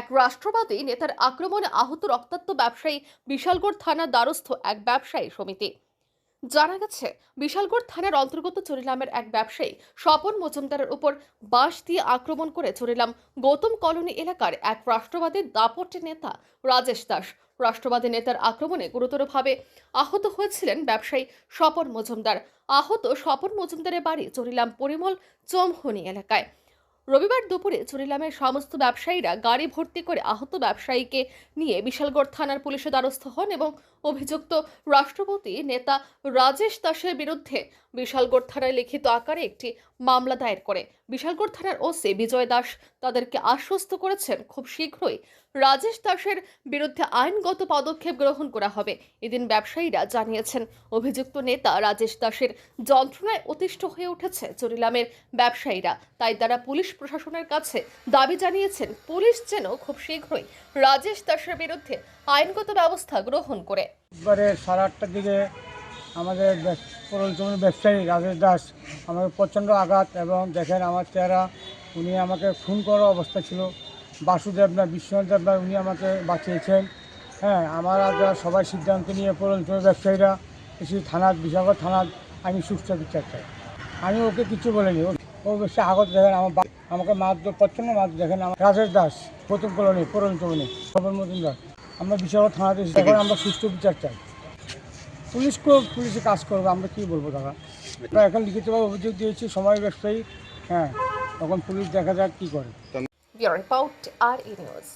এক রাষ্ট্রবাদী নেতার আক্রমণে আহত রক্তাক্ত ব্যবসায়ী বিশালগড় থানার দ্বারস্থ এক ব্যবসায়ী সমিতি। জানা গেছে, বিশালগড় থানার অন্তর্গত চরিলামের এক ব্যবসায়ী স্বপন মজুমদারের উপর বাঁশ দিয়ে আক্রমণ করে চরিলাম গৌতম কলোনি এলাকার এক রাষ্ট্রবাদী দাপটে নেতা রাজেশ দাস। রাষ্ট্রবাদী নেতার আক্রমণে গুরুতরভাবে আহত হয়েছিলেন ব্যবসায়ী স্বপন মজুমদার। আহত স্বপন মজুমদারের বাড়ি চরিলাম পরিমল চমহনি এলাকায়। রবিবার দুপুরে চুরিলামের সমস্ত ব্যবসায়ীরা গাড়ি ভর্তি করে আহত ব্যবসায়ীকে নিয়ে বিশালগড় থানার পুলিশের দ্বারস্থ হন এবং অভিযুক্ত রাষ্ট্রপতি নেতা রাজেশ দাসের বিরুদ্ধে বিশালগড় থানায় লিখিত আকারে একটি মামলা দায়ের করে। বিশালগড় থানার ওসি বিজয় দাস তাদেরকে আশ্বস্ত করেছেন, খুব শীঘ্রই রাজেশ দাসের বিরুদ্ধে আইনগত পদক্ষেপ গ্রহণ করা হবে, এদিন ব্যবসায়ীরা জানিয়েছেন। অভিযুক্ত নেতা রাজেশ দাসের যন্ত্রণায় অতিষ্ঠ হয়ে উঠেছে চুরিলামের ব্যবসায়ীরা, তাই তারা পুলিশ প্রশাসনের কাছে দাবি জানিয়েছেন, পুলিশ যেন খুব শীঘ্রই রাজেশ দাসের বিরুদ্ধে আইনগত ব্যবস্থা গ্রহণ করে। এবারে সাড়ে আটটার দিকে আমাদের পরঞ্চমের ব্যবসায়ী রাজেশ দাস আমাকে প্রচণ্ড আঘাত এবং দেখেন আমার চেহারা, উনি আমাকে খুন করার অবস্থা ছিল। বাসুদেব না বিশ্বনাথ দেব না, উনি আমাকে বাঁচিয়েছেন। হ্যাঁ আমরা যারা সবাই সিদ্ধান্ত নিয়ে পরঞ্চমের ব্যবসায়ীরা এসে থানার বিশাখা থানার আমি সুস্থ বিচার চাই। আমি ওকে কিছু বলিনি, ও- বেশি আগত দেখেন, আমার আমাকে মারধর না মাছ দেখেন আমার রাজেশ দাস প্রথম কলোনি পুরন পরঞ্চমনি খবর মজুমদার। আমরা বিশাল থানাতে এসেছি। এখন আমরা সুস্থ বিচার চাই। পুলিশ পুলিশে কাজ করবে আমরা কী বলব দাদা? আমরা এখন লিখিতভাবে অভিযোগ দিয়েছি সময় ব্যবসায়ী হ্যাঁ তখন পুলিশ দেখা যাক কী করে। Bureau report R E news